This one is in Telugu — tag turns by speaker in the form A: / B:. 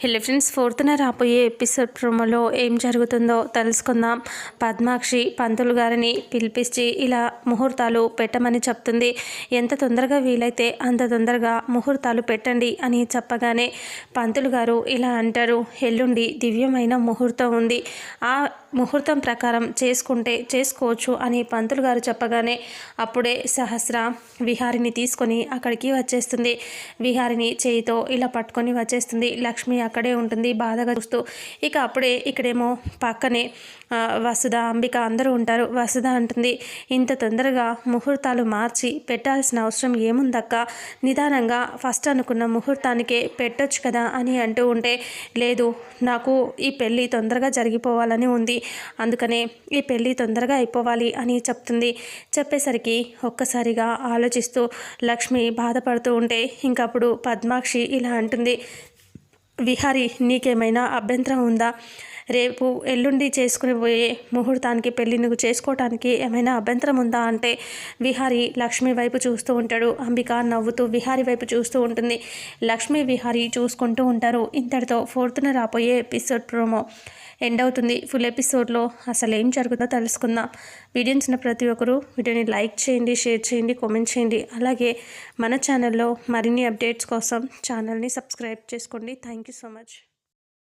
A: హెల్లీ ఫ్రెండ్స్ ఫోర్త్న రాబోయే ఎపిసోడ్ ప్రోమోలో ఏం జరుగుతుందో తెలుసుకుందాం. పద్మాక్షి పంతులు గారిని పిలిపించి ఇలా ముహూర్తాలు పెట్టమని చెప్తుంది. ఎంత తొందరగా వీలైతే అంత తొందరగా ముహూర్తాలు పెట్టండి అని చెప్పగానే పంతులు గారు ఇలా అంటారు. ఎల్లుండి దివ్యమైన ముహూర్తం ఉంది. ఆ ముహూర్తం ప్రకారం చేసుకుంటే చేసుకోవచ్చు అని పంతులు గారు చెప్పగానే అప్పుడే సహస్ర విహారిని తీసుకొని అక్కడికి వచ్చేస్తుంది. విహారిని చేయితో ఇలా పట్టుకొని వచ్చేస్తుంది. లక్ష్మి అక్కడే ఉంటుంది. బాధగా చూస్తూ ఇక అప్పుడే ఇక్కడేమో పక్కనే వసుధ అంబిక అందరూ ఉంటారు. వసుధ అంటుంది ఇంత తొందరగా ముహూర్తాలు మార్చి పెట్టాల్సిన అవసరం ఏముందక్క? నిదానంగా ఫస్ట్ అనుకున్న ముహూర్తానికే పెట్టొచ్చు కదా అని అంటూ ఉంటే లేదు నాకు ఈ పెళ్ళి తొందరగా జరిగిపోవాలని ఉంది. అందుకనే ఈ పెళ్ళి తొందరగా అయిపోవాలి అని చెప్తుంది. చెప్పేసరికి ఒక్కసారిగా ఆలోచిస్తూ లక్ష్మి బాధపడుతూ ఉంటే ఇంకప్పుడు పద్మాక్షి ఇలా అంటుంది విహారి నీకేమైనా అభ్యంతరం ఉందా? రేపు ఎల్లుండి చేసుకుని పోయే ముహూర్తానికి పెళ్ళి నువ్వు చేసుకోవటానికి ఏమైనా అభ్యంతరం ఉందా అంటే విహారి లక్ష్మి వైపు చూస్తూ ఉంటాడు. అంబిక నవ్వుతూ విహారి వైపు చూస్తూ ఉంటుంది. లక్ష్మి విహారి చూసుకుంటూ ఉంటారు. ఇంతటితో ఫోర్త్న రాబోయే ఎపిసోడ్ ప్రోమో ఎండ్ అవుతుంది. ఫుల్ ఎపిసోడ్లో అసలు ఏం జరుగుతుందో తెలుసుకుందాం. వీడియోని ప్రతి ఒక్కరూ వీడియోని లైక్ చేయండి షేర్ చేయండి కామెంట్ చేయండి. అలాగే మన ఛానల్లో మరిన్ని అప్డేట్స్ కోసం ఛానల్ని సబ్స్క్రైబ్ చేసుకోండి. Thank you so much.